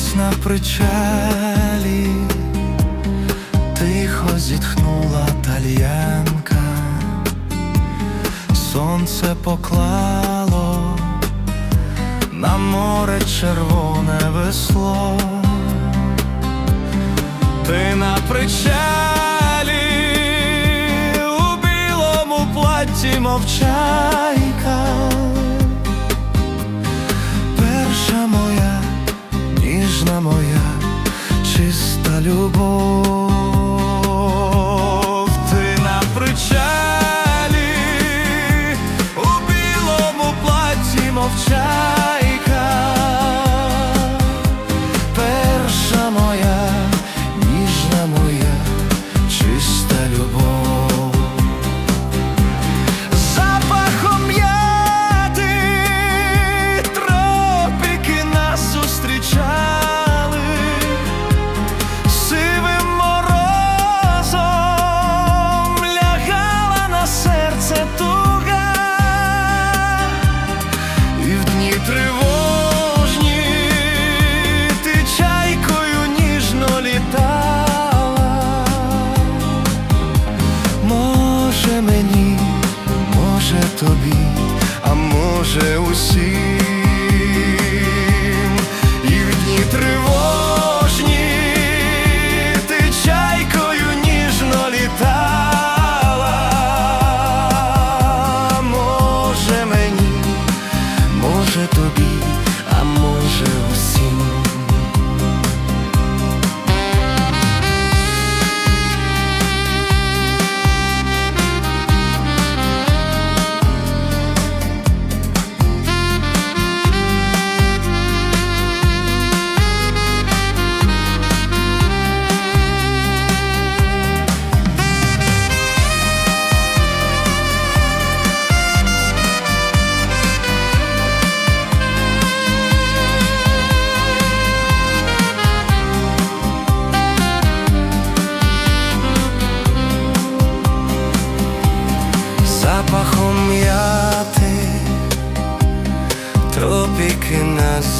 Десь на причалі. Тихо зітхнула тальянка, сонце поклало на море червоне весло, ти на причалі у білому платі мовчайка. of child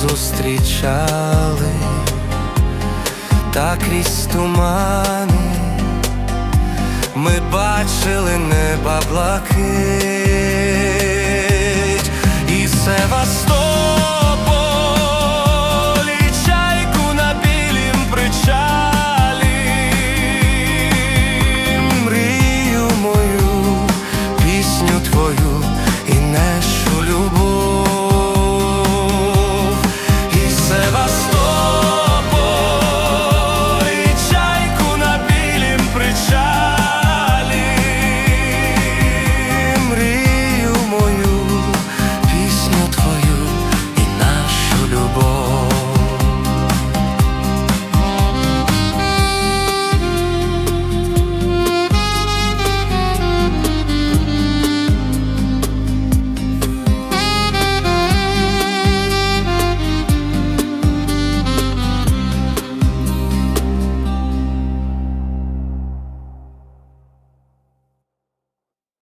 зустрічали, та крізь тумани ми бачили неба блакит.